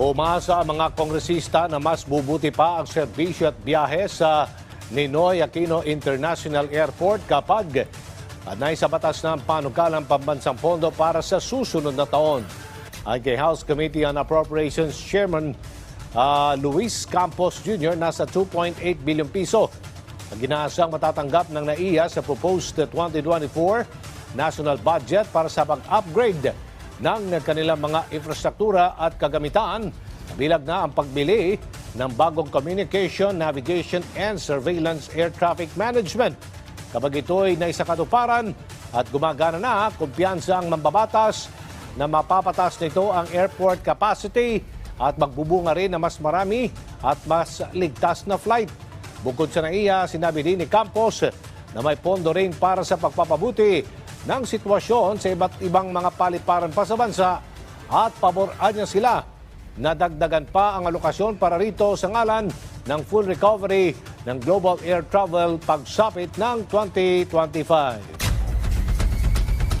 Umasa ang mga kongresista na mas bubuti pa ang serbisyo at biyahe sa Ninoy Aquino International Airport kapag panay sa batas ng panukalang pambansang pondo para sa susunod na taon. Ay kay House Committee on Appropriations Chairman ah, Luis Campos Jr. nasa 2.8 billion piso ang ginaasang matatanggap ng NAIA sa proposed 2024 national budget para sa pag-upgrade ng kanilang mga infrastruktura at kagamitan, kabilang na ang pagbili ng bagong Communication, Navigation and Surveillance Air Traffic Management. Kapag ito'y naisakatuparan at gumagana na, kumpiyansa ang mambabatas na mapapatas nito ang airport capacity at magbubunga rin na mas marami at mas ligtas na flight. Bukod sa naiya, sinabi din ni Campos na may pondo rin para sa pagpapabuti ng sitwasyon sa iba't ibang mga paliparan pa sa bansa at paboran niya sila na dagdagan pa ang alokasyon para rito sa ngalan ng full recovery ng global air travel pagsapit ng 2025.